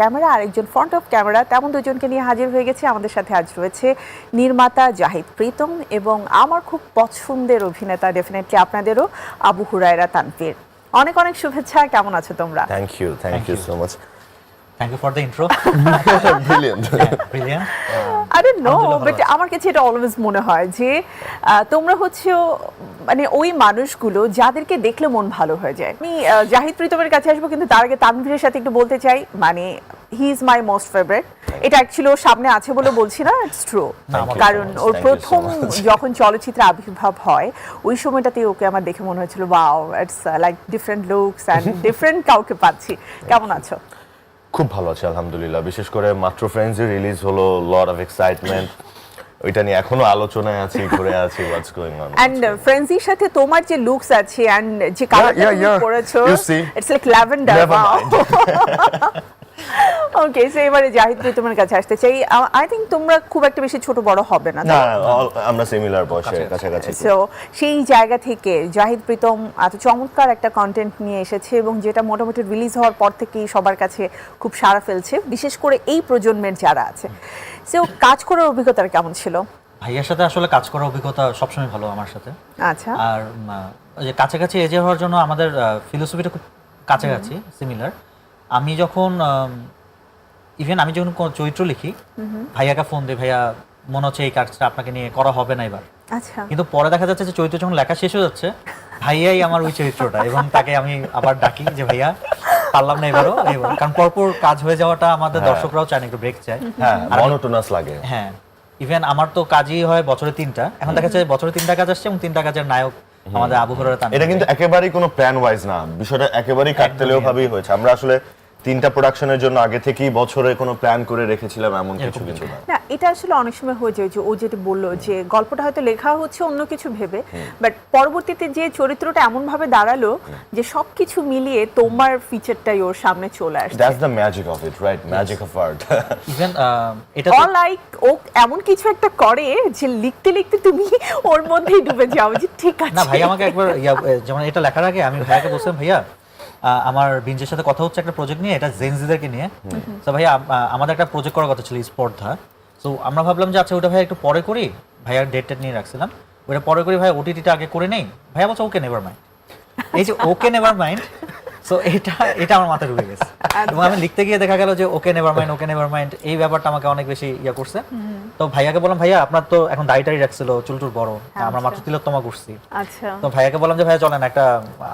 Camera আর একজন front of camera তেমন দুজনকে নিয়ে হাজির হয়ে গেছে। আমাদের সাথে আজ রয়েছে নির্মাতা জাহিদ প্রীতম এবং আমার খুব পছন্দের অভিনেতা ডেফিনেটলি আপনাদেরও আবু হুরায়রা তানভীর। অনেক অনেক শুভেচ্ছা কেমন আছো তোমরা? Thank you thank you so you. Thank you for the intro. Brilliant. Brilliant. I don't know but. আমার কাছে এটা অলওয়েজ মনে হয় যে তোমরা হচ্ছে মানে ওই মানুষগুলো যাদেরকে দেখলে মন ভালো হয়ে যায় আমি জাহিদ প্রীতমের কাছে আসব কিন্তু তার আগে তানভীরের সাথে একটু বলতে চাই মানে he is my most favourite এটা অ্যাকচুয়ালি ওর সামনে আছে বলে বলছি না ইটস ট্রু কারণ. ওর প্রথম. যখন চলচ্চিত্রে আবির্ভাব হয় ওই সময়টাতে ওকে আমার দেখে মনে হয়েছিল wow it's like different looks and different কাউকে পাচ্ছি কেমন আছো খুব ভালো আছে আলহামদুলিল্লাহ। বিশেষ করে মাত্র ফ্রেন্ডস রিলিজ হলো লট অফ এক্সাইটমেন্ট ওইটা নিয়ে এখনও আলোচনায় আছি ঘুরে আছি what's going on and friends এর সাথে তোমার যে লুকস আছে এন্ড যে কালারটা yeah, তুমি পরেছো it's like lavender. Okay so এবারে জাহিদ প্রীতমের কাছে আসতে চাই। আই থিংক তোমরা খুব একটা বেশি ছোট বড় হবে না না আমরা সিমিলার বয়সের কাছাকাছি। সো সেই জায়গা থেকে জাহিদ প্রীতম এত চমৎকার একটা কন্টেন্ট নিয়ে এসেছে এবং যেটা মোটামুটি রিলিজ হওয়ার পর থেকেই সবার কাছে খুব সাড়া ফেলছে বিশেষ করে এই প্রজন্মের যারা আছে। সো কাজ করার অভিজ্ঞতা কেমন ছিল? ভাইয়ার সাথে আসলে কাজ করার অভিজ্ঞতা সবসময় ভালো আমার সাথে। আচ্ছা। আর ওই যে কাছাকাছি এজে হওয়ার জন্য আমাদের ফিলোসফিটা খুব কাছাকাছি সিমিলার আমি যখন ইভেন আমি যখন কোনো চরিত্র লিখি ভাইয়াকে ফোন দিই ভাইয়া মনে হচ্ছে এই কাজটা আপনাকে নিয়ে করা হবে না এবার। আচ্ছা। কিন্তু পরে দেখা যাচ্ছে যে চরিত্র যখন লেখা শেষ হয়ে যাচ্ছে ভাইয়াই আমার ওই চরিত্রটা এবং তাকে আমি আবার ডাকি যে ভাইয়া পারলাম না এবারও কারণ পরপর কাজ হয়ে যাওয়াটা আমাদের হ্যাঁ। দর্শকরাও চায় না একটু ব্রেক চায়। হ্যাঁ মনোটোনাস লাগে। হ্যাঁ ইভেন আমার তো কাজই হয় বছরে তিনটা। এখন দেখা যাচ্ছে বছরে তিনটা কাজ আসছে এবং তিনটা কাজের নায়ক আমাদের আবহাওয়ার এটা কিন্তু একেবারেই কোনো প্ল্যান ওয়াইজ না। বিষয়টা একেবারেই কাটতেলেও ভাবেই হয়েছে। আমরা আসলে তিনটা প্রোডাকশনের জন্য আগে থেকেই বছরে কোনো প্ল্যান করে রেখেছিলাম এমন কিছু কিছু না। না এটা আসলে অনেক সময় হয়ে যায় যে ও যেটা বলল যে গল্পটা হয়তো লেখা হচ্ছে অন্য কিছু ভেবে বাট পরবর্তীতে যে চরিত্রটা এমন ভাবে দাঁড়াল যে সবকিছু মিলিয়ে তোমার ফিচারটাই ওর সামনে চলে আসছে। That's the magic of it right magic of art even এটা অল লাইক ও এমন কিছু একটা করে যে লিখতে লিখতে তুমি ওর মধ্যেই ডুবে যাও যে ঠিক আছে। না ভাই আমাকে একবার যেমন এটা লেখার আগে আমি ভাইয়াকে বলছিলাম ভাইয়া আমার বিনজের সাথে কথা হচ্ছে একটা প্রজেক্ট নিয়ে এটা জেনজিদেরকে নিয়ে। তো ভাই আমাদের একটা প্রজেক্ট করার কথা ছিল স্পর্ধা। তো আমরা ভাবলাম যে আচ্ছা ওটা ভাই একটু পরে করি। ভাইয়ার ডেট টেট নিয়ে রাখছিলাম। ওটা পরে করি ভাই ওটিটিটা আগে করে নেই। ভাইয়া বলছে ওকে নেভার মাইন্ড এই যে ওকে নেভার মাইন্ড সো এটা এটা আমার মাথায় ঢুকে গেছে। এবং আমি লিখতে গিয়ে দেখা গেল যে okay never mind okay never mind এই ব্যাপারটা আমাকে অনেক বেশি ইয়া করছে। তো ভাইয়াকে বললাম ভাইয়া আপনার তো এখন দাড়িটারি রাখছিল চুলটুর বড়। আমরা মাত্র তিলোত্তমা করছি আচ্ছা। তো ভাইয়াকে বললাম যে ভাইয়া চলেন একটা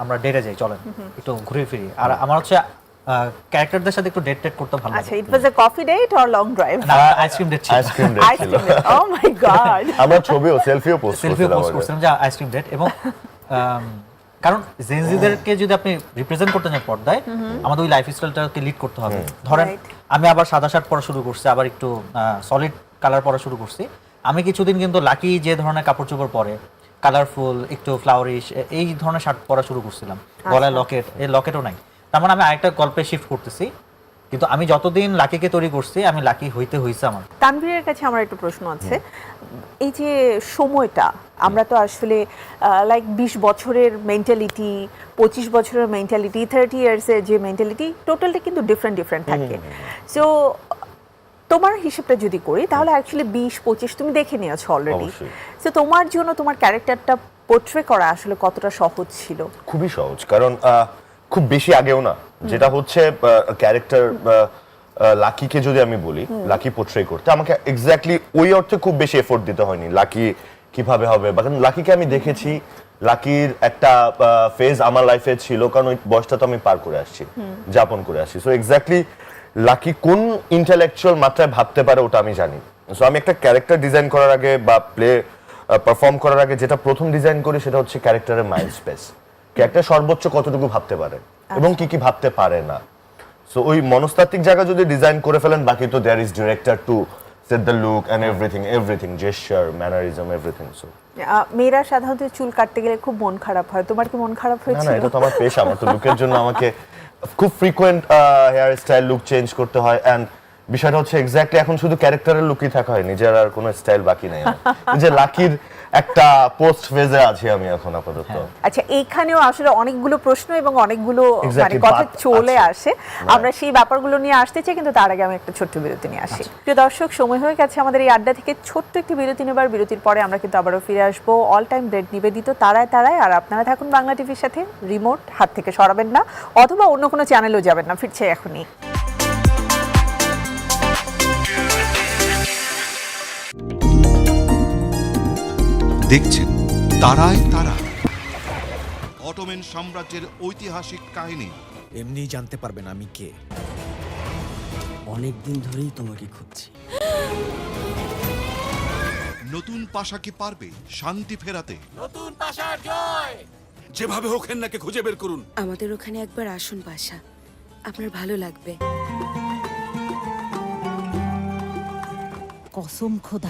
আমরা ডেটে যাই চলেন। একটু ঘুরে ফিরি। আর আমার হচ্ছে ক্যারেক্টারদের সাথে একটু ডেট টেট করতে ভালো আচ্ছা it was a coffee date or long drive না আইসক্রিম ডেট ছিল। আইসক্রিম ডে ছিল। ও মাই গড আমরা ছবিও সেলফিও পোস্ট সেলফি করছিলাম পোস্ট করছিলাম যে আইসক্রিম ডেট এবং কারণ জেনজিদেরকে যদি আপনি রিপ্রেজেন্ট করতে চান পর্দায় আমাদের ওই লাইফ স্টাইলটাকে লিড করতে হবে। ধরেন আমি আবার সাদা শার্ট পরা শুরু করছি আবার একটু সলিড কালার পরা শুরু করছি। আমি কিছুদিন কিন্তু লাকি যে ধরনের কাপড় চোপড় পরে কালারফুল একটু ফ্লাওয়ারিশ এই ধরনের শার্ট পরা শুরু করছিলাম। গলায় লকেট এই লকেটও নাই। তার মানে আমি আরেকটা গল্পে শিফট করতেছি। কিন্তু আমি যতদিন লাকিকে তৈরি করছি আমি লাকি হইতে হইছে আমার। তানভীরের কাছে আমার একটা প্রশ্ন আছে। এই যে সময়টা আমরা তো আসলে লাইক বিশ বছরের মেন্টালিটি পঁচিশ বছরের মেন্টালিটি থার্টি ইয়ার্সের যে মেন্টালিটি টোটালটা কিন্তু ডিফারেন্ট ডিফারেন্ট থাকে। সো তোমার হিসেবটা যদি করি তাহলে অ্যাকচুয়ালি বিশ পঁচিশ তুমি দেখে নিয়েছো অলরেডি সো তোমার জন্য তোমার ক্যারেক্টারটা পোর্ট্রে করা আসলে কতটা সহজ ছিল? খুবই সহজ কারণ খুব বেশি আগেও না। যেটা হচ্ছে ক্যারেক্টার লাকিকে যদি আমি বলি লাকি পোট্রে করতে আমাকে এক্স্যাক্টলি ওই অর্থে খুব বেশি এফোর্ট দিতে হয়নি। লাকি কীভাবে হবে? বা লাকিকে আমি দেখেছি। লাকির একটা ফেজ আমার লাইফে ছিল কারণ ওই বয়সটা তো আমি পার করে আসছি যাপন করে আসছি। সো এক্স্যাক্টলি লাকি কোন ইন্টেলেকচুয়াল মাত্রায় ভাবতে পারে ওটা আমি জানি। সো আমি একটা ক্যারেক্টার ডিজাইন করার আগে বা প্লে পারফর্ম করার আগে যেটা প্রথম ডিজাইন করি সেটা হচ্ছে ক্যারেক্টারের মাইন্ড স্পেস ক্যারেক্টার সর্বোচ্চ কতটুকু ভাবতে পারে এবং কি কি ভাবতে পারে না। সো ওই মনস্তাত্ত্বিক জায়গা যদি ডিজাইন করে ফেলেন বাকি তো there is director to set the look and everything everything gesture mannerism everything so মেয়েরা সাধারণত চুল কাটতে গেলে খুব মন খারাপ হয়। তোমার কি মন খারাপ না না এটা তো আমার পেশা আমার তো লুকের জন্য আমাকে খুব frequent hair style look change করতে হয় এন্ড বিষয়টা হচ্ছে এক্স্যাক্টলি এখন শুধু ক্যারেক্টারের লুকই থাকা হয় নিজের আর কোনো স্টাইল বাকি নাই যে লাকির একটা পোস্ট ফেজে আছি আমি এখন আপাতত। আচ্ছা এইখানেও আসলে অনেকগুলো প্রশ্ন এবং অনেকগুলো মানে কথা চলে আসে। আমরা সেই ব্যাপারগুলো নিয়ে আসতে চাই কিন্তু তার আগে আমি একটা ছোট্ট বিরতি নিয়ে আসি। প্রিয় দর্শক সময় হয়ে গেছে আমাদের এই আড্ডা থেকে ছোট্ট একটি বিরতি নেবার। বিরতির পরে আমরা কিন্তু আবারও ফিরে আসব। অল টাইম ডেট নিবেদিত তারায় তারায়। আর আপনারা থাকুন বাংলা টিভির সাথে। রিমোট হাত থেকে সরাবেন না অথবা অন্য কোনো চ্যানেলেও যাবেন না। ফিরছে এখনই। দেখছেন তারায় তারা। অটোমেন সাম্রাজ্যের ঐতিহাসিক কাহিনী। এমনিই জানতে পারবেন আমি কে। অনেক দিন ধরেই তোমাকে খুঁজছি। নতুন পাশা কি পারবে শান্তি ফেরাতে? নতুন পাশার জয়! যেভাবে হোক হেন্নাকে খুঁজে বের করুন। আমাদের ওখানে একবার আসুন বাসা আপনার ভালো লাগবে। কসম খোদা।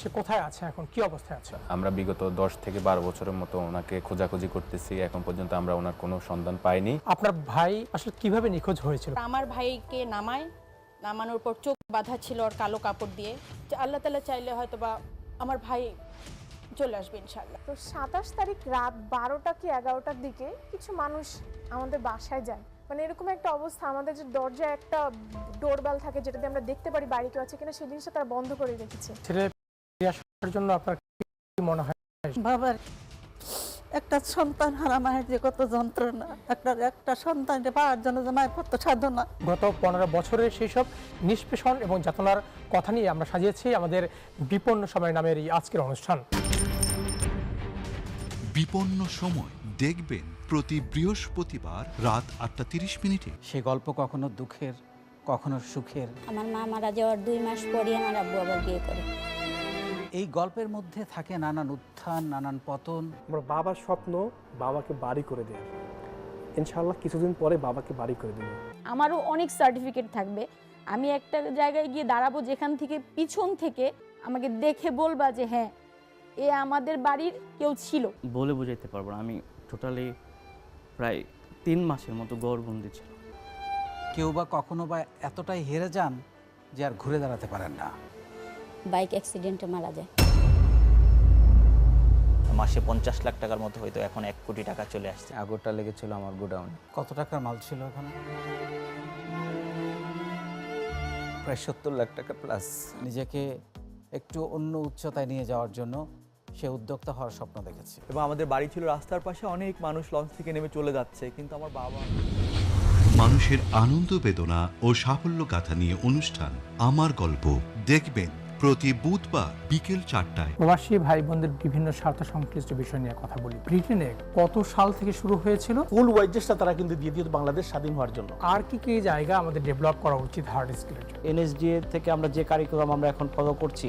সে কোথায় আছে এখন? কি অবস্থায় আছে? আমরা বিগত দশ থেকে বারো বছরের মতো ওনাকে খোঁজাখুঁজি করতেছি। এখন পর্যন্ত আমরা ওনার কোনো সন্ধান পাইনি। আপনার ভাই আসলে কীভাবে নিখোঁজ হয়েছিল? আমার ভাইকে নামায় নামানোর পর চোখ বাঁধা ছিল ওর কালো কাপড় দিয়ে। যে আল্লাহ তালা চাইলে হয়তো বা আমার ভাই চলে আসবে ইনশাল্লাহ তো সাতাশ তারিখ রাত বারোটা কি এগারোটার দিকে কিছু মানুষ আমাদের বাসায় যায়। মানে এরকম একটা অবস্থা আমাদের যে দরজায় একটা ডোরবেল থাকে যেটাতে আমরা দেখতে পারি বাড়ি কেউ আছে কিনা সেই জিনিসটা তারা বন্ধ করে রেখেছে। আসার জন্য আপনার কি মনে হয়? বাবার একটা সন্তান হারা মায়ের যে কত যন্ত্রণা একটা একটা সন্তানকে পাওয়ার জন্য যে মায়ের কত সাধনা। গত পনেরো বছরের সেই সব নিষ্পেষণ এবং যাতনার কথা নিয়ে আমরা সাজিয়েছি আমাদের বিপন্ন সময় নামের এই আজকের অনুষ্ঠান। বিপন্ন সময় দেখবেন প্রতি বৃহস্পতিবার রাত আটটা তিরিশ মিনিটে। সে গল্প কখনো দুঃখের কখনো সুখের। আমার মা মারা যাওয়ার দুই মাস পরই আমার আব্বু আবার বিয়ে করে। এই গল্পের মধ্যে থাকে নানান উত্থান নানান পতন। আমার বাবার স্বপ্ন বাবাকে বাড়ি করে দেয় ইনশাল্লাহ কিছুদিন পরে বাবাকে বাড়ি করে দেবে। আমারও অনেক সার্টিফিকেট থাকবে। আমি একটা জায়গায় গিয়ে দাঁড়াবো যেখান থেকে পিছন থেকে আমাকে দেখে বলবা যে হ্যাঁ এ আমাদের বাড়ির কেউ ছিল। বলে বুঝাইতে পারব না। আমি টোটালি প্রায় তিন মাসের মতো গড়বন্দি ছিল কেউ বা কখনো বা এতটাই হেরে যান যে আর ঘুরে দাঁড়াতে পারেন না। বাইক অ্যাক্সিডেন্টে মারা যায়। মাসে পঞ্চাশ লাখ টাকার মতো হয়তো এখন এক কোটি টাকা চলে আসছে। আগরটা লেগেছিল আমার গোডাউনে। কত টাকার মাল ছিল ওখানে? প্রায় সত্তর লাখ টাকা প্লাস নিজেকে একটু অন্য উচ্চতায় নিয়ে যাওয়ার জন্য সে উদ্যোক্তা হওয়ার স্বপ্ন দেখেছে। এবং আমাদের বাড়ি ছিল রাস্তার পাশে অনেক মানুষ লঞ্চ থেকে নেমে চলে যাচ্ছে কিন্তু আমার বাবা মানুষের আনন্দ বেদনা ও সাফল্য গাথা নিয়ে অনুষ্ঠান। আমার গল্প দেখবেন প্রতি বুধবার বিকেল চারটায়। প্রবাসী ভাই বোনদের বিভিন্ন স্বার্থ সংশ্লিষ্ট বিষয় নিয়ে কথা বলি। ব্রিটেনে কত সাল থেকে শুরু হয়েছিল? ফুল ওয়াইজেসটা তারা কিন্তু দিয়ে দিত বাংলাদেশ স্বাধীন হওয়ার জন্য। আর কি কি জায়গা আমাদের ডেভেলপ করা উচিত হার্ড স্কিলের জন্য? এনএসডিএ থেকে আমরা যে কারিকুলাম আমরা এখন ফলো করছি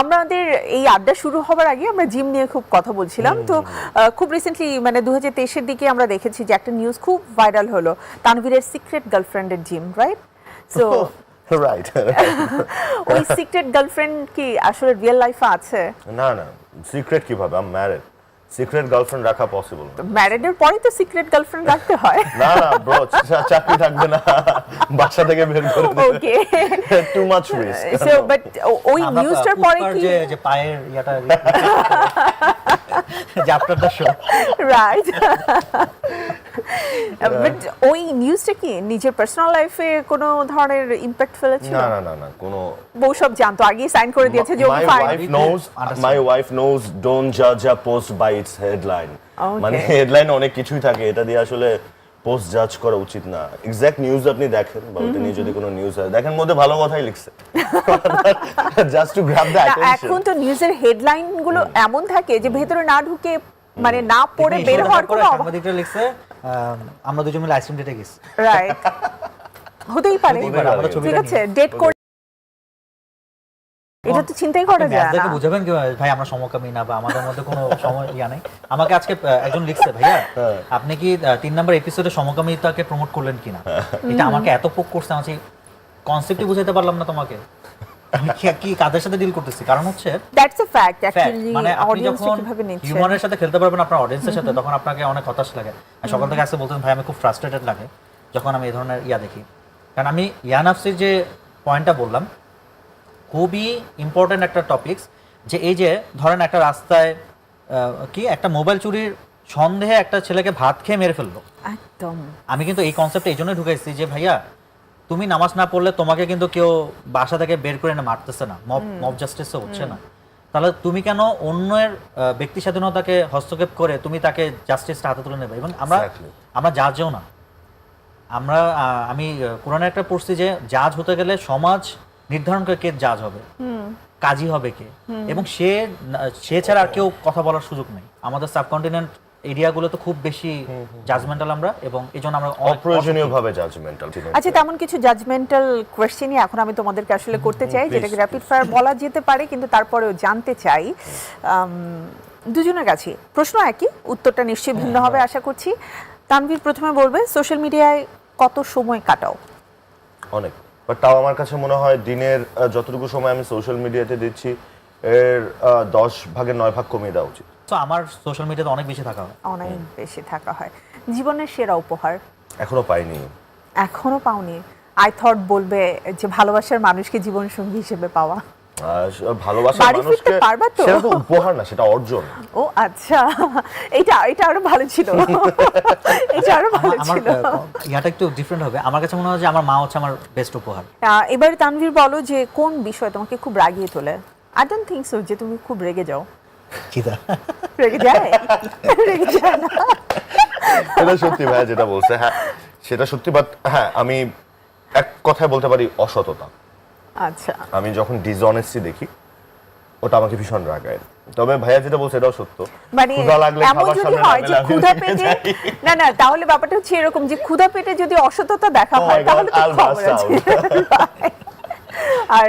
আমাদের এই আড্ডা শুরু হবার আগে আমরা জিম নিয়ে খুব কথা বলছিলাম। তো খুব রিসেন্টলি মানে দু হাজার তেইশের দিকে আমরা দেখেছি যে একটা নিউজ খুব ভাইরাল হলো তানভীরের সিক্রেট গার্লফ্রেন্ডের জিম রাইট সো রাইট ওই সিক্রেট গার্লফ্রেন্ড কি আসলে রিয়েল লাইফে আছে? না না সিক্রেট কীভাবে? আম ম্যারিড সিক্রেট গার্লফ্রেন্ড রাখা পসিবল না। ম্যারেডের পরেই তো সিক্রেট গার্লফ্রেন্ড রাখতে হয়। না না ব্রো চাকরি থাকবে না। বাসা থেকে বের করে দেবে okay too much risk so but ওই নিউজটার পরে কি? যে যে পায়ের ইয়াটা যে after the show right but ওই নিউজটা কি? নিজের পার্সোনাল লাইফে কোনো ধরনের ইম্প্যাক্ট ফেলেছিল? না না না না কোনো বউ সব জানতো আগে সাইন করে দিয়েছে যে wife knows my wife knows don't judge a post by its headline. Okay. মানে হেডলাইন অনেক কিছুই থাকে এটা দিয়ে আসলে পোস্ট জাজ করা উচিত না। এক্সাক্ট নিউজ আপনি দেখেন বা ওটা নিয়ে যদি কোনো নিউজ হয়। দেখেন মধ্যে ভালো কথাই লিখছে। Just to grab the attention এখন তো নিউজের হেডলাইনগুলো এমন থাকে যে ভেতরে না ঢুকে মানে না পড়ে বের হওয়ার কোনো সাংবাদিকরা লিখছে আমরা দুজন মিলে আইসক্রিম ডেটে গেছি। রাইট হতেই পারে। ঠিক আছে ডেট করে এটা তো চিন্তাই করা যায় না। ম্যাচদেরকে বুঝাবেন কি ভাই আমরা সমকামী না বা আমাদের মধ্যে কোনো সময় ইয়া নেই। আমাকে আজকে একজন লিখছে ভাইয়া আপনি কি তিন নম্বর এপিসোডে সমকামিতাকে প্রমোট করলেন কিনা? এটা আমাকে এত পোক করছে আমি কনসেপ্টই বুঝাইতে পারলাম না তোমাকে। কি- কাদের সাথে ডিল করতেছি? কারণ হচ্ছে দ্যাটস এ ফ্যাক্ট অ্যাকচুয়ালি মানে আপনি অডিয়েন্স যখন হিউম্যানের সাথে খেলতে পারবেন আপনার অডিয়েন্সের সাথে তখন আপনাকে অনেক হতাশ লাগে। সকাল থেকে আসতে বলতেন ভাই আমি খুব ফ্রাস্ট্রেটেড লাগে। যখন আমি এই ধরনের ইয়া দেখি। কারণ আমি ইয়ানাফসির যে পয়েন্টটা বললাম খুবই ইম্পর্টেন্ট একটা টপিকস যে এই যে ধরেন একটা রাস্তায় কি একটা মোবাইল চুরির সন্দেহে একটা ছেলেকে ভাত খেয়ে মেরে ফেলল। একদম। আমি কিন্তু এই কনসেপ্টে এই জন্যই ঢুকাইছি যে ভাইয়া তুমি নামাজ না পড়লে তোমাকে কিন্তু কেউ বাসা থেকে বের করে না মারতেছে না। মব মব জাস্টিসও হচ্ছে না। তাহলে তুমি কেন অন্যের আহ, ব্যক্তি স্বাধীনতাকে হস্তক্ষেপ করে তুমি তাকে জাস্টিসটা হাতে তুলে নেবে? এবং আমরা. আমরা জাজও না। আমরা আমি কোরআনে একটা পড়ছি যে জাজ হতে গেলে সমাজ নির্ধারণ করে কে জাজ হবে। কাজী হবে কে? এবং সে সে ছাড়া আর কেউ কথা বলার সুযোগ নেই। আমাদের সাবকন্টিনেন্ট এরিয়াগুলো তো খুব বেশি জাজমেন্টাল আমরা এবং এই জন্য আমরা অপ্রয়োজনীয় ভাবে জাজমেন্টাল আচ্ছা তেমন কিছু জাজমেন্টাল কোয়েশ্চেনই এখন আমি তোমাদেরকে আসলে করতে চাই যেটাকে র্যাপিড ফায়ার বলা যেতে পারে কিন্তু তারপরেও জানতে চাই। দুজনের কাছে প্রশ্ন একই উত্তরটা নিশ্চয়ই ভিন্ন হবে আশা করছি। তানভীর প্রথমে বলবে সোশ্যাল মিডিয়ায় কত সময় কাটাও? অনেক বাট তাও আমার কাছে মনে হয় দিনের যতটুকু সময় আমি সোশ্যাল মিডিয়াতে দিচ্ছি এর দশ ভাগের নয় ভাগ কমিয়ে দেওয়া উচিত। তো আমার সোশ্যাল মিডিয়াতে অনেক বেশি থাকা হয়। অনেক বেশি থাকা হয়। জীবনের সেরা উপহার? এখনও পাইনি। এখনও পাওনি? আই থট বলবে যে ভালোবাসার মানুষকে জীবন সঙ্গী হিসেবে পাওয়া। ভালোবাসার মানুষকে পারবা তো? সেটা তো উপহার না সেটা অর্জন। ও আচ্ছা। এটা এটা আরও ভালো ছিল। এটা আরও ভালো আমার ছিল। ইয়াটা একটু ডিফারেন্ট হবে। আমার কাছে মনে হয় যে আমার মা হচ্ছে আমার বেস্ট উপহার। আহ, এবারে তানভীর বলো যে কোন বিষয় তোমাকে খুব রাগিয়ে তোলে? আই ডোন্ট থিঙ্ক সো যে তুমি খুব রেগে যাও। খিদা রেগে যায় রেগে যায় না এটা সত্যি ভাইয়া যেটা বলছে হ্যাঁ সেটা সত্যি বাট হ্যাঁ আমি এক কথায় বলতে পারি অসততা। আচ্ছা। আমি যখন ডিসঅনেস্টি দেখি ওটা আমাকে ভীষণ রাগায়। তবে ভাইয়া যেটা বলছে এটাও সত্য। মানে ক্ষুধা লাগলে এমন খাবার যদি সামনে হয় না যে ক্ষুধা পেটে না না তাহলে ব্যাপারটা হচ্ছে এরকম যে ক্ষুধা পেটে যদি অসততা দেখা Oh হয় তাহলে তো খবর আছে। আর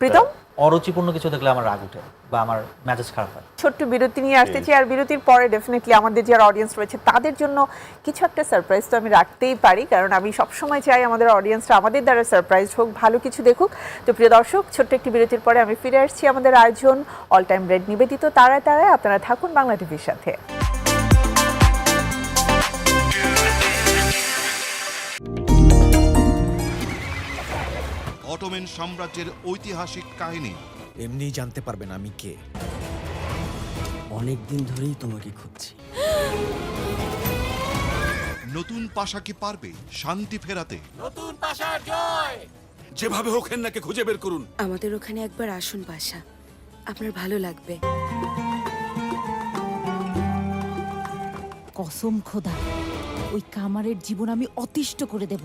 প্রীতম? অরুচিপূর্ণ কিছু দেখলে আমার রাগ উঠে। বা আমার মেজাজ খারাপ হয়। ছোট্ট বিরতি নিয়ে আসতে চাই আর বিরতির পরে ডেফিনেটলি আমাদের যারা অডিয়েন্স রয়েছে তাদের জন্য কিছু একটা সারপ্রাইজ তো আমি রাখতেই পারি। কারণ আমি সবসময় চাই আমাদের অডিয়েন্সরা আমাদের দ্বারা সারপ্রাইজ হোক ভালো কিছু দেখুক। তো প্রিয় দর্শক ছোট্ট একটি বিরতির পরে আমি ফিরে আসছি আমাদের আয়োজন অল টাইম রেড নিবেদিত তারায় তারায়। আপনারা থাকুন বাংলা টিভির সাথে। অটোমেন সাম্রাজ্যের ঐতিহাসিক কাহিনী। এমনি জানতে পারবেন আমি কে। অনেক দিন ধরেই তোমাকে খুঁজছি। নতুন পাশা কি পারবে শান্তি ফেরাতে? নতুন পাশার জয়! যেভাবে হোক হেন্নাকে খুঁজে বের করুন। আমাদের ওখানে একবার আসুন বাসা আপনার ভালো লাগবে। কসম খোদা ওই কামারের জীবন আমি অতিষ্ঠ করে দেব।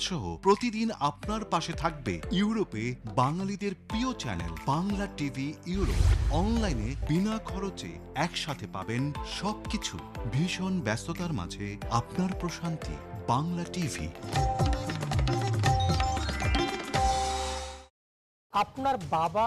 সহ প্রতিদিন আপনার পাশে থাকবে ইউরোপে বাঙালিদের প্রিয় চ্যানেল বাংলা টিভি ইউরোপ। অনলাইনে বিনা খরচে একসাথে পাবেন সবকিছু। ভীষণ ব্যস্ততার মাঝে আপনার প্রশান্তি বাংলা টিভি। আপনার বাবা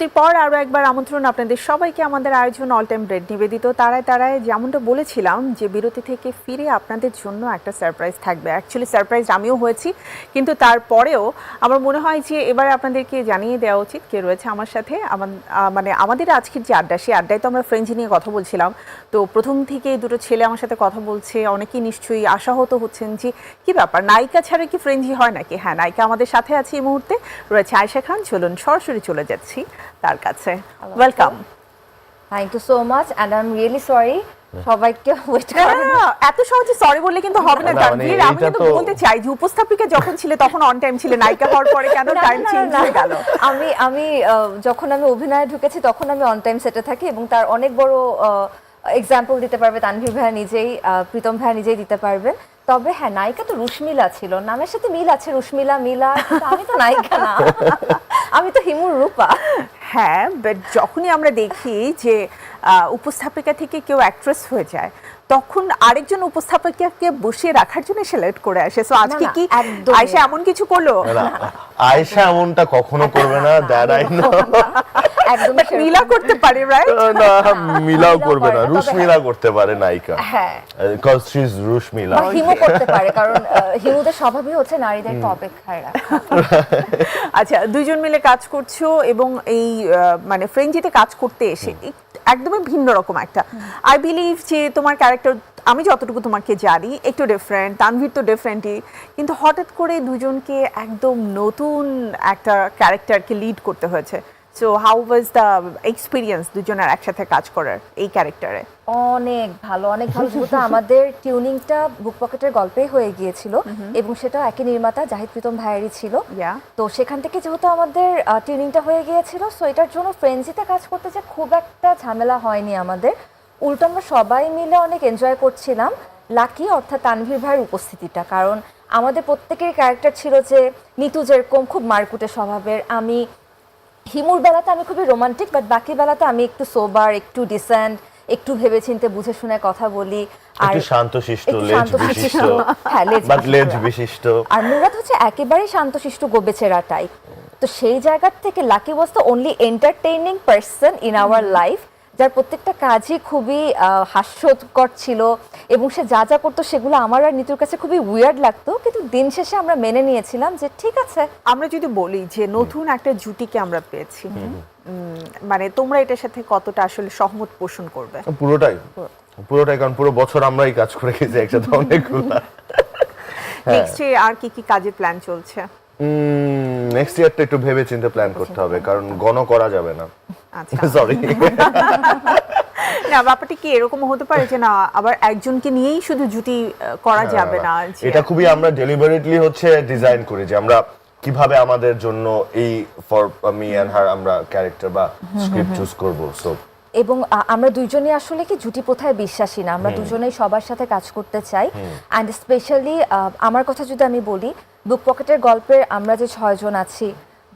বিরতির পর আরও একবার আমন্ত্রণ আপনাদের সবাইকে আমাদের আয়োজন অল টাইম ব্রেড নিবেদিত। তারায় তারায় যেমনটা বলেছিলাম যে বিরতি থেকে ফিরে আপনাদের জন্য একটা সারপ্রাইজ থাকবে। অ্যাকচুয়ালি সারপ্রাইজ আমিও হয়েছি, কিন্তু তারপরেও আমার মনে হয় যে এবার আপনাদেরকে জানিয়ে দেওয়া উচিত কে রয়েছে আমার সাথে। আমার মানে আমাদের আজকের যে আড্ডা, সেই আড্ডায় তো আমরা ফ্রেঞ্চি নিয়ে কথা বলছিলাম। তো প্রথম থেকে দুটো ছেলে আমার সাথে কথা বলছে, অনেকেই নিশ্চয়ই আশাহত হচ্ছেন যে কি ব্যাপার, নায়িকা ছাড়া কি ফ্রেঞ্চি হয় নাকি? হ্যাঁ নায়িকা আমাদের সাথে আছে এই মুহূর্তে। রয়েছে আয়শা খান, চলুন সরাসরি চলে যাচ্ছি। তার কাছে। Welcome thank you so much and I am really sorry সবাইকে ওয়েট এত সহজে সরি বললে কিন্তু হবে না না, মানে তানভীর আমি কিন্তু তো- বলতে চাই। যে উপস্থাপিকা যখন ছিলে তখন অন টাইম ছিলে নায়িকা হওয়ার পরে কেন টাইম চেঞ্জ হয়ে গেল? আমি আমি আহ, যখন আমি অভিনয়ে ঢুকেছি তখন আমি অন টাইম সেটে থাকি এবং তার অনেক বড় এক্সাম্পল দিতে পারবে তানভীর ভাইয়া নিজেই প্রীতম ভাইয়া নিজেই দিতে পারবেন তবে হ্যাঁ নায়িকা তো রুশমিলা ছিল। নামের সাথে মিল আছে, রুশমিলা, মিলা আমি তো নায়িকা না। আমি তো হিমুর রূপা। হ্যাঁ বাট যখনই আমরা দেখি যে উপস্থাপিকা থেকে কেউ অ্যাক্ট্রেস হয়ে যায় তখন আরেকজন উপস্থাপিকাকে বসিয়ে রাখার জন্য সিলেক্ট করে আসে। সো আজকে কি আয়সা এমন কিছু করল? আয়েশা এমনটা কখনো করবে না দ্যাট আই নো একদম মিলা করতে পারে রাইট না মিলাও করবে না রুশমিলা করতে পারে নায়িকা। হ্যাঁ। Because she is Rushmila. বা হিমু করতে পারে কারণ আহ, হিমুদের স্বভাবই হচ্ছে নারীদেরকে অপেক্ষায় রাখা। আচ্ছা দুইজন মিলে কাজ করছ এবং এই মানে ফ্রেঞ্জিতে কাজ করতে এসে একদমই ভিন্ন রকম একটা। আই বিলিভ যে তোমার ক্যারেক্টার আমি যতটুকু তোমাকে জানি একটু ডিফারেন্ট তানভীর তো ডিফারেন্টই কিন্তু হঠাৎ করে দুজনকে একদম নতুন একটা ক্যারেক্টারকে লিড করতে হয়েছে। So how was the experience দুজনের একসাথে কাজ করার এই ক্যারেক্টারে অনেক ভালো অনেক ভালো। যেহেতু আমাদের টিউনিংটা বুক পকেটের গল্পে হয়ে গিয়েছিল এবং সেটা একই নির্মাতা জাহিদ প্রীতম ভাইয়েরই ছিল। তো সেখান থেকে যেহেতু আমাদের টিউনিংটা হয়ে গিয়েছিল সো এটার জন্য ফ্রেন্সিতে কাজ করতে যে খুব একটা ঝামেলা হয়নি আমাদের। উল্টো আমরা সবাই মিলে অনেক এনজয় করছিলাম। লাকি অর্থাৎ তানভীর ভাইয়ের উপস্থিতিটা কারণ আমাদের প্রত্যেকের ক্যারেক্টার ছিল যে নিতু যেরকম খুব মারকুটে স্বভাবের। আমি হিমুর বেলাতে আমি খুবই রোমান্টিক বাট বাকি বেলাতে আমি একটু সোবার একটু ডিসেন্ট একটু ভেবেচিন্তে বুঝে শুনে কথা বলি। আর একটু শান্তশিষ্ট একটু লেজ বিশিষ্ট হ্যাঁ, বাট লেজ বিশিষ্ট। আর মুরাদ হচ্ছে একেবারেই শান্তশিষ্ট গোবেচেরা টাইপ তো সেই জায়গার থেকে Lucky was the only entertaining person in our life যার প্রত্যেকটা কাজই খুবই আহ, হাস্যকর ছিল এবং সে যা যা করতো সেগুলো আমার আর নিতুর কাছে খুবই উইয়ার্ড লাগতো। কিন্তু দিন শেষে আমরা মেনে নিয়েছিলাম যে ঠিক আছে। আমরা যদি বলি যে নতুন একটা জুটিকে আমরা পেয়েছি উম, মানে তোমরা এটার সাথে কতটা আসলে সহমত পোষণ করবে? পুরোটাই। পুরোটাই কারণ পুরো বছর আমরাই কাজ করে গেছি একসাথে অনেকগুলো। নেক্সট আর কি কি কাজের প্ল্যান চলছে? নেক্সট ইয়ারটা একটু ভেবে চিন্তে প্ল্যান করতে হবে কারণ গণ করা যাবে না। আচ্ছা। সরি না ব্যাপারটা কি এরকম হতে পারে যে না আবার একজনকে নিয়েই শুধু জুটি করা যাবে না। এটা খুবই আমরা ডেলিভারেটলি হচ্ছে ডিজাইন করি যে আমরা কীভাবে আমাদের জন্য এই ফর মি অ্যান্ড হার আমরা ক্যারেক্টার বা স্ক্রিপ্ট চুজ করব। সো এবং আমরা দুজনে আসলে কি জুটি প্রথায় বিশ্বাসী না। আমরা দুজনে দুজনেই সবার সাথে কাজ করতে চাই। অ্যান্ড স্পেশালি আমার কথা যদি আমি বলি বুক পকেটের গল্পের আমরা যে ছয়জন আছি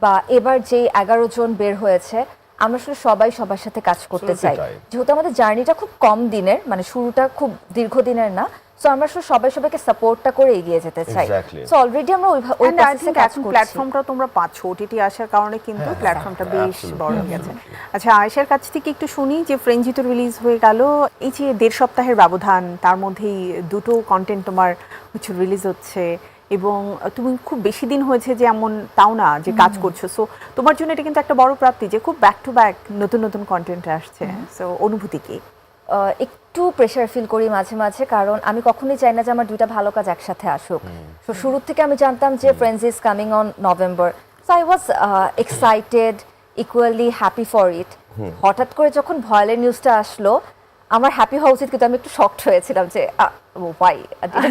বা এবার যে এগারো জন বের হয়েছে আমরা আসলে সবাই সবার সাথে কাজ করতে চাই। যেহেতু আমাদের জার্নিটা খুব কম দিনের মানে শুরুটা খুব দীর্ঘদিনের না সো আমরা আসলে সবাই সবাইকে সাপোর্টটা করে এগিয়ে যেতে চাই. সো অলরেডি আমরা ওই ওই প্রসেসে কাজ করছি। প্ল্যাটফর্মটা তোমরা পাচ্ছ। ওটিটি আসার কারণে কিন্তু হ্যাঁ, প্ল্যাটফর্মটা বেশ absolutely, বড় হয়ে গেছে। আচ্ছা আয়েশার কাছ থেকে একটু শুনি যে ফ্রেঞ্জি তো রিলিজ হয়ে গেল। এই যে দেড় সপ্তাহের ব্যবধান তার মধ্যেই দুটো কন্টেন্ট তোমার হচ্ছে রিলিজ হচ্ছে এবং তুমি খুব বেশি দিন হয়েছে যে এমন তাও না যে কাজ করছ। সো তোমার জন্য এটা কিন্তু একটা বড় প্রাপ্তি যে খুব ব্যাক টু ব্যাক নতুন নতুন কন্টেন্ট আসছে। সো অনুভূতি কি? একটু প্রেশার ফিল করি মাঝে মাঝে কারণ আমি কখনোই চাই না যে আমার দুইটা ভালো কাজ একসাথে আসুক। তো শুরু থেকে আমি জানতাম যে friends is coming on November so I was excited equally happy for it হঠাৎ করে যখন ভয়ালের নিউজটা আসলো আমার হ্যাপি হওয়া উচিত কিন্তু আমি একটু শকড হয়েছিলাম যে ও ভাই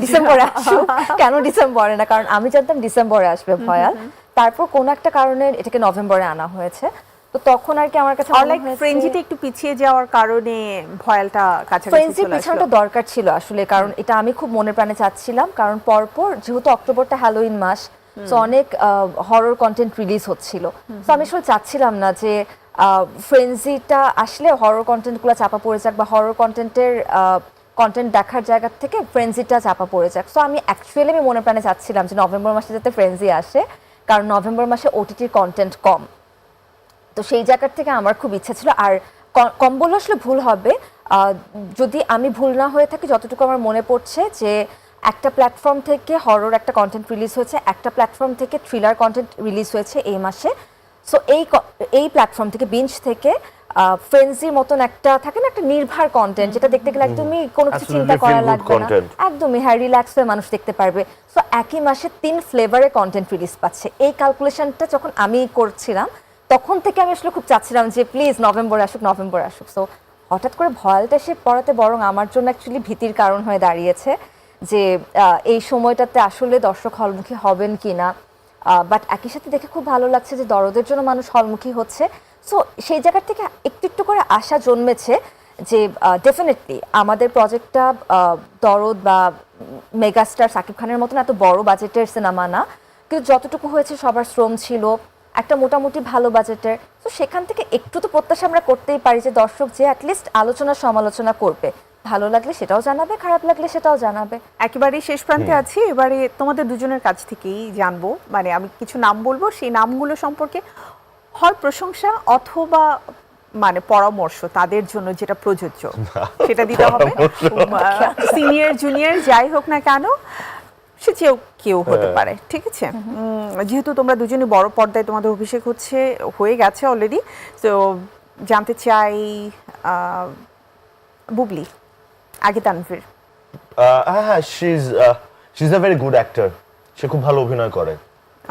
ডিসেম্বরে আসুক? কেন ডিসেম্বরে না? কারণ আমি জানতাম ডিসেম্বরে আসবে ভয়াল। তারপর কোন একটা কারণে এটাকে নভেম্বরে আনা হয়েছে। তো তখন আর কি আমার কাছে লাইক ফ্রেঞ্জিতে একটু পিছিয়ে যাওয়ার কারণে ভয়ালটা কাছাকাছি চলে পিছনটা দরকার ছিল আসলে কারণ এটা আমি খুব মনে প্রাণে চাচ্ছিলাম কারণ পরপর যেহেতু অক্টোবরটা হ্যালোইন মাস তো অনেক হরর কন্টেন্ট রিলিজ হচ্ছিল। তো আমি আসলে চাচ্ছিলাম না যে ফ্রেন্সিটা আসলে হরর কন্টেন্টগুলো চাপা পড়ে যাক বা হরর কন্টেন্টের কন্টেন্ট দেখার জায়গা থেকে ফ্রেন্সিটা চাপা পড়ে যাক। সো আমি অ্যাকচুয়ালি আমি মনে প্রাণে চাচ্ছিলাম যে নভেম্বর মাসে যাতে ফ্রেন্সি আসে কারণ নভেম্বর মাসে ওটিটির কন্টেন্ট কম। তো সেই জায়গার থেকে আমার খুব ইচ্ছা ছিল। আর কম বললে আসলে ভুল হবে। যদি আমি ভুল না হয়ে থাকি যতটুকু আমার মনে পড়ছে যে একটা প্ল্যাটফর্ম থেকে হরর একটা কন্টেন্ট রিলিজ হয়েছে একটা প্ল্যাটফর্ম থেকে থ্রিলার কন্টেন্ট রিলিজ হয়েছে এই মাসে। সো এই এই প্ল্যাটফর্ম থেকে বিঞ্চ থেকে ফ্রেন্সির মতন একটা থাকে না একটা নির্ভর কন্টেন্ট যেটা দেখতে গেলে একদমই কোনো কিছু চিন্তা করা লাগবে না। একদমই হ্যাঁ রিল্যাক্স হয়ে মানুষ দেখতে পারবে। সো একই মাসে তিন ফ্লেভারে কন্টেন্ট রিলিজ পাচ্ছে। এই ক্যালকুলেশনটা যখন আমি করছিলাম তখন থেকে আমি আসলে খুব চাচ্ছিলাম যে, প্লিজ নভেম্বর আসুক নভেম্বর আসুক। সো হঠাৎ করে ভয়ালটা এসে পড়াতে বরং আমার জন্য অ্যাকচুয়ালি ভীতির কারণ হয়ে দাঁড়িয়েছে যে এই সময়টাতে আসলে দর্শক হলমুখী হবেন কি না বাট একই সাথে দেখে খুব ভালো লাগছে যে, দরদের জন্য মানুষ হলমুখী হচ্ছে। সো সেই জায়গার থেকে একটু একটু করে আশা জন্মেছে যে ডেফিনেটলি আমাদের প্রজেক্টটা দরদ বা মেগাস্টার সাকিব খানের মতন এত বড় বাজেটের সিনেমা না। কিন্তু যতটুকু হয়েছে সবার শ্রম ছিল। একটা মোটামুটি ভালো বাজেটের তো সেখান থেকে একটু তো প্রত্যাশা আমরা করতেই পারি যে দর্শক যে অ্যাটলিস্ট আলোচনা সমালোচনা করবে। ভালো লাগলে সেটাও জানাবে খারাপ লাগলে সেটাও জানাবে। একেবারেই শেষ প্রান্তে আছি। এবারে তোমাদের দুজনের কাছ থেকেই জানব। মানে আমি কিছু নাম বলব সেই নামগুলো সম্পর্কে হয় প্রশংসা অথবা মানে পরামর্শ তাদের জন্য যেটা প্রযোজ্য। সেটা দিতে হবে। সিনিয়র জুনিয়র যাই হোক না কেন সে চেয়েও কেউ হতে হ্যাঁ। পারে ঠিক আছে? যেহেতু তোমরা দুজনই বড় পর্দায় তোমাদের অভিষেক হচ্ছে হয়ে গেছে অলরেডি তো জানতে চাই বুবলি আগে তানভীর। হ্যাঁ she is she is a very good actor সে খুব ভালো অভিনয় করে।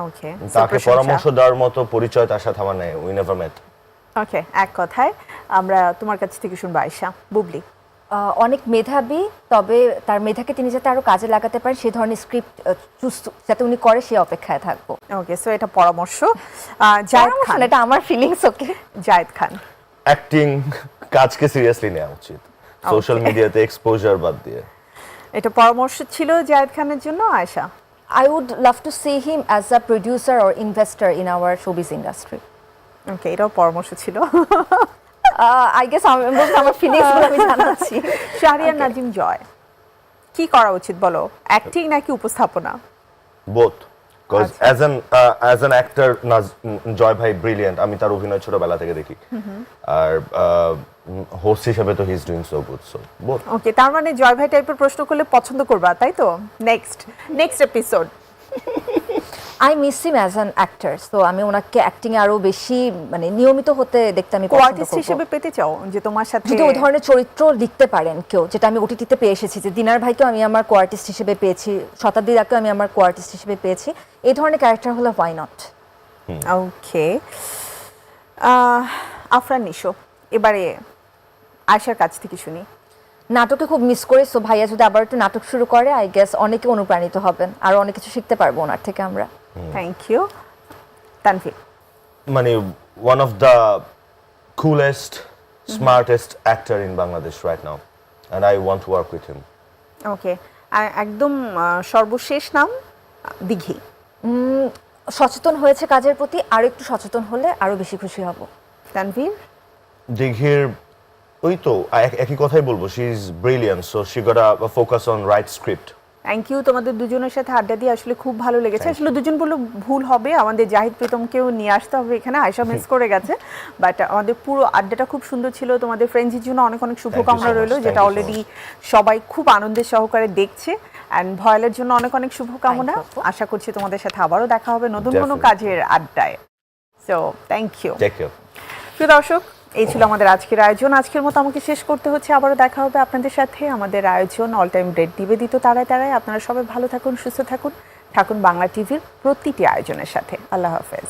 ওকে তাকে পরামর্শ দেওয়ার মতো পরিচয় তার সাথে আমার নেই উই নেভার মেট ওকে এক কথায় আমরা তোমার কাছ থেকে শুনব আয়শা। বুবলি অনেক মেধাবী তবে তার মেধাকে তিনি যাতে আরও কাজে লাগাতে পারেন সেই ধরনের স্ক্রিপ্ট যাতে উনি করে সেই অপেক্ষায় থাকব। ওকে সো এটা পরামর্শ। জায়েদ খান। এটা আমার feelings okay Zayed Khan. Acting কাজকে সিরিয়াসলি নেওয়া উচিত। সোশ্যাল মিডিয়াতে এক্সপোজার বাদ দিয়ে। এটা পরামর্শ ছিল জায়েদ খানের জন্য Ayesha? I would love to see him as a producer or investor in our showbiz industry. Okay এটাও পরামর্শ ছিল। I guess আমি বলতে আমার ফিলিংস আমি জানাচ্ছি। শাহরিয়ার নাজিম জয় কি করা উচিত বলো? অ্যাক্টিং নাকি উপস্থাপনা? Both because. As an as an actor Joy ভাই ব্রিলিয়েন্ট আমি তার অভিনয় ছোটবেলা থেকে দেখি। আর হোস্ট হিসেবে তো he is doing so good so both okay তার মানে জয় ভাই টাইপের প্রশ্ন করলে পছন্দ করবা তাই তো? Next next episode I miss him as an actor so আমি ওনাকে অ্যাক্টিং আরও বেশি মানে নিয়মিত হতে দেখতে আমি হিসেবে পেতে চাও? যে তোমার সাথে যদি ওই ধরনের চরিত্র লিখতে পারেন কেউ যেটা আমি ওটিটিতে পেয়ে এসেছি যে দিনার ভাইকেও আমি আমার কোয়ার্টিস্ট হিসেবে পেয়েছি শতাব্দী দাকেও আমি আমার কোয়ার্টিস্ট হিসেবে পেয়েছি এই ধরনের ক্যারেক্টার হলো why not okay Afran Nisho এবারে আয়শার কাছ থেকে শুনি। নাটকে খুব মিস করি সো ভাইয়া যদি আবার একটু নাটক শুরু করে আই গেস অনেকে অনুপ্রাণিত হবেন আর অনেক কিছু শিখতে পারব ওনার থেকে আমরা। থ্যাংক ইউ তানভীর মানে one of the coolest smartest actor in Bangladesh right now. And I want to work with him. Okay একদম সর্বশেষ নাম দিঘি। সচেতন হয়েছে কাজের প্রতি আর একটু সচেতন হলে আরও বেশি খুশি হব। তানভীর? দিঘির ওই তো এক- একই কথাই বলব she is brilliant so she got focus on right script thank you তোমাদের দুজনের সাথে আড্ডা দিয়ে আসলে খুব ভালো লেগেছে। আসলে দুজন বলল ভুল হবে আমাদের জাহিদ প্রীতমকেও নিয়ে আসতে হবে এখানে আয়সা মিস করে গেছে। বাট আমাদের পুরো আড্ডাটা খুব সুন্দর ছিল তোমাদের ফ্রেন্ডসের জন্য অনেক অনেক শুভকামনা. রইল যেটা অলরেডি সবাই খুব আনন্দের সহকারে দেখছে। অ্যান্ড ভয়েলের জন্য অনেক অনেক শুভকামনা। আশা করছি তোমাদের সাথে আবারও দেখা হবে নতুন কোনো কাজের আড্ডায়। সো থ্যাংক ইউ প্রিয় দর্শক এই ছিল আমাদের আজকের আয়োজন। আজকের মতো আমাকে শেষ করতে হচ্ছে। আবারও দেখা হবে আপনাদের সাথে। আমাদের আয়োজন অল টাইম ডেট নিবেদিত তারায় তারায়। আপনারা সবাই ভালো থাকুন, সুস্থ থাকুন। থাকুন বাংলা টিভির প্রতিটি আয়োজনের সাথে। আল্লাহ হাফেজ।